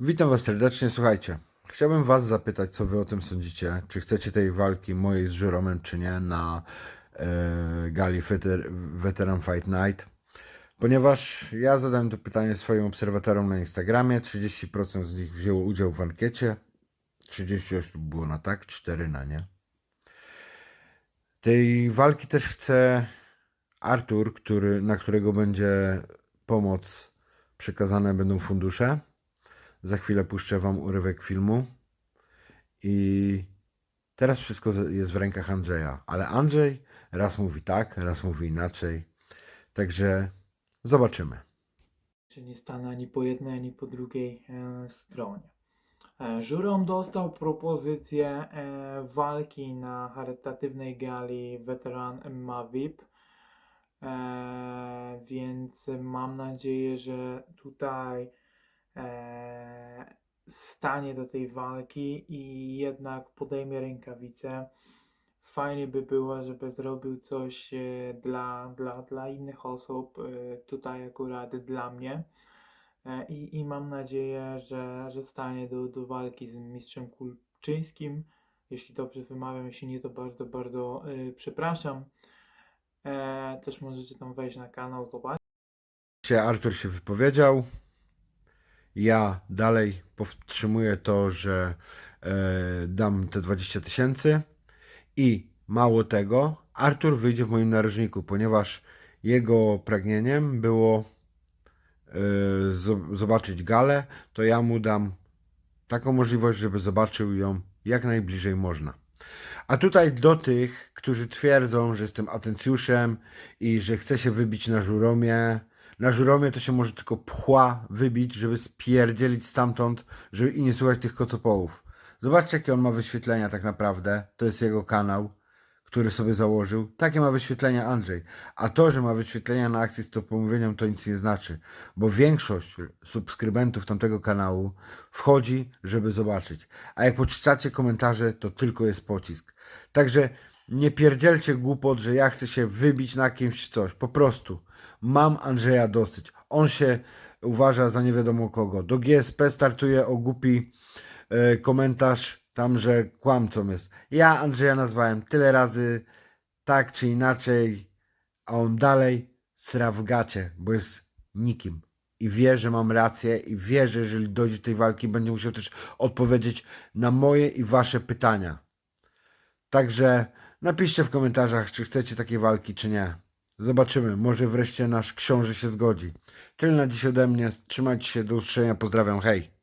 Witam Was serdecznie. Słuchajcie, chciałbym Was zapytać, co Wy o tym sądzicie. Czy chcecie tej walki mojej z Żuromem, czy nie, na e, gali Veter, Veteran Fight Night. Ponieważ ja zadałem to pytanie swoim obserwatorom na Instagramie. 30% z nich wzięło udział w ankiecie. 30 osób było na tak, 4 na nie. Tej walki też chce Artur, który, na którego będzie pomoc przekazane będą fundusze. Za chwilę puszczę Wam urywek filmu. I teraz wszystko jest w rękach Andrzeja. Ale Andrzej raz mówi tak, raz mówi inaczej. Także zobaczymy. czy nie stanę ani po jednej, ani po drugiej e, stronie. E, Żurom dostał propozycję e, walki na charytatywnej gali Veteran MMA VIP, e, więc mam nadzieję, że tutaj e, stanie do tej walki i jednak podejmie rękawice. Fajnie by było, żeby zrobił coś e, dla, dla, dla innych osób, e, tutaj akurat dla mnie. E, I, i mam nadzieję, że, że stanie do, do walki z mistrzem Kulczyńskim. Jeśli dobrze wymawiam, jeśli nie, to bardzo, bardzo e, przepraszam. E, też możecie tam wejść na kanał, zobaczyć. Artur się wypowiedział. Ja dalej powstrzymuję to, że e, dam te 20 tysięcy. I mało tego, Artur wyjdzie w moim narożniku, ponieważ jego pragnieniem było e, zo- zobaczyć galę, to ja mu dam taką możliwość, żeby zobaczył ją jak najbliżej można. A tutaj do tych, którzy twierdzą, że jestem atencjuszem i że chcę się wybić na żuromie. Na żuromie to się może tylko pchła wybić, żeby spierdzielić stamtąd żeby i nie słuchać tych kocopołów. Zobaczcie, jakie on ma wyświetlenia tak naprawdę. To jest jego kanał, który sobie założył. Takie ma wyświetlenia Andrzej. A to, że ma wyświetlenia na akcji z to pomówieniem, to nic nie znaczy. Bo większość subskrybentów tamtego kanału wchodzi, żeby zobaczyć. A jak poczytacie komentarze, to tylko jest pocisk. Także nie pierdzielcie głupot, że ja chcę się wybić na kimś coś. Po prostu mam Andrzeja dosyć. On się uważa za nie wiadomo kogo. Do GSP startuje o głupi e, komentarz tam, że kłamcą jest. Ja Andrzeja nazwałem tyle razy tak czy inaczej, a on dalej sra w gacie, bo jest nikim. I wie, że mam rację i wie, że jeżeli dojdzie do tej walki, będzie musiał też odpowiedzieć na moje i wasze pytania. Także napiszcie w komentarzach, czy chcecie takiej walki, czy nie. Zobaczymy, może wreszcie nasz książę się zgodzi. Tyle na dziś ode mnie. Trzymajcie się, do usłyszenia, pozdrawiam, hej.